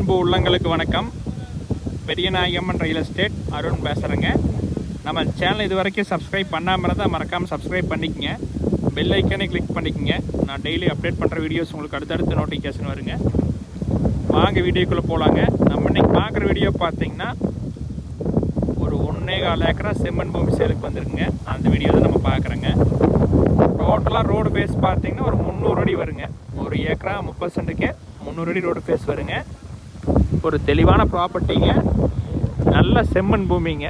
அன்பு உள்ளங்களுக்கு வணக்கம். பெரியநாயகம்மன் ரியல் எஸ்டேட் அருண் பேசுகிறேங்க நம்ம சேனல் இது வரைக்கும் சப்ஸ்கிரைப் பண்ணாமல் இருந்தால் மறக்காமல் சப்ஸ்கிரைப் பண்ணிக்கங்க. பெல் ஐக்கனை கிளிக் பண்ணிக்கங்க. நான் டெய்லி அப்டேட் பண்ணுற வீடியோஸ் உங்களுக்கு அடுத்தடுத்து நோட்டிஃபிகேஷன் வருங்க. வாங்க வீடியோக்குள்ளே போகலாங்க நம்ம இன்றைக்கி பார்க்குற வீடியோ பார்த்தீங்கன்னா ஒரு ஒன்றே கால் ஏக்கரா செம்மண் பூமி சேலுக்கு வந்துருக்குங்க. அந்த வீடியோ தான் நம்ம பார்க்குறோங்க. டோட்டலாக ரோடு பேஸ் பார்த்தீங்கன்னா ஒரு முந்நூறு அடி வருங்க. ஒரு ஏக்கரா முப்பது சென்ட்டுக்கு முந்நூறு அடி ரோடு ஃபேஸ் வருங்க. ஒரு தெளிவான ப்ராப்பர்ட்டிங்க நல்ல செம்மண் பூமிங்க.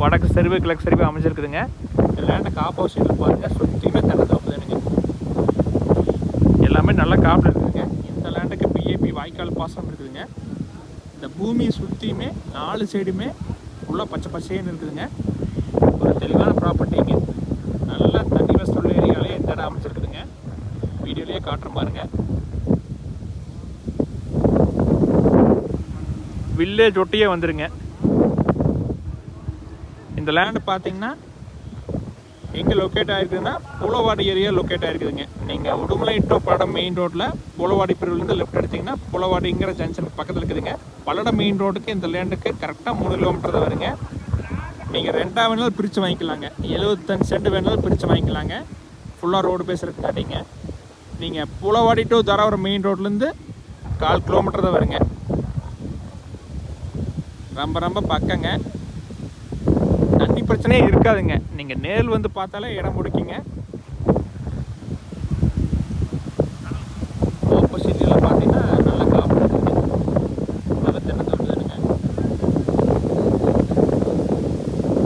வடக்கு சரிவு கிழக்கு சரிவு அமைஞ்சிருக்குதுங்க. லேண்டுக்கு ஆப்போசிட்டில் பாருங்க. சுற்றியுமே தண்ணி தோப்புதுனுங்க எல்லாமே நல்ல காப்பில் இருக்குதுங்க. இந்த லேண்டுக்கு பிஏபி வாய்க்கால் பாசனம் இருக்குதுங்க. இந்த பூமியை சுற்றியுமே நாலு சைடுமே ஃபுல்லாக பச்சை பச்சைன்னு இருக்குதுங்க. ஒரு தெளிவான ப்ராப்பர்ட்டிங்க நல்ல தண்ணி வசூல் ஏரியாலே இந்த இடம் அமைச்சிருக்குதுங்க வீடியோலேயே காட்டுற பாருங்கள் வில்லேஜ் ஒட்டியே வந்துருங்க. இந்த லேண்டு பார்த்தீங்கன்னா எங்கே லொக்கேட் ஆகிருக்குதுன்னா புலவாடி ஏரியா லொக்கேட் ஆகிருக்குதுங்க நீங்கள் உடுமலை டு பல்லடம் மெயின் ரோட்டில் புலவாடி பிரிவுலேருந்து லெஃப்ட் எடுத்தீங்கன்னா புலவாடிங்கிற ஜங்ஷனுக்கு பக்கத்தில் இருக்குதுங்க. பல்லடம் மெயின் ரோடுக்கு இந்த லேண்டுக்கு கரெக்டாக மூணு கிலோமீட்டர் தான் வருங்க. நீங்கள் ரெண்டாக வேணாலும் பிரித்து வாங்கிக்கலாங்க. எழுபத்தஞ்சு சென்ட் வேணாலும் பிரித்து வாங்கிக்கலாங்க. ஃபுல்லாக ரோடு பேசுகிறதுக்காட்டிங்க நீங்கள் புலவாடி டு தராவரம் மெயின் ரோட்லேருந்து கால் கிலோமீட்டர் தான் வருங்க. ரொம்ப ரொம்ப பக்கங்க. தண்ணி பிரச்சனையே இருக்காதுங்க. நீங்கள் நேரில் வந்து பார்த்தாலே இடம் முடிக்குங்க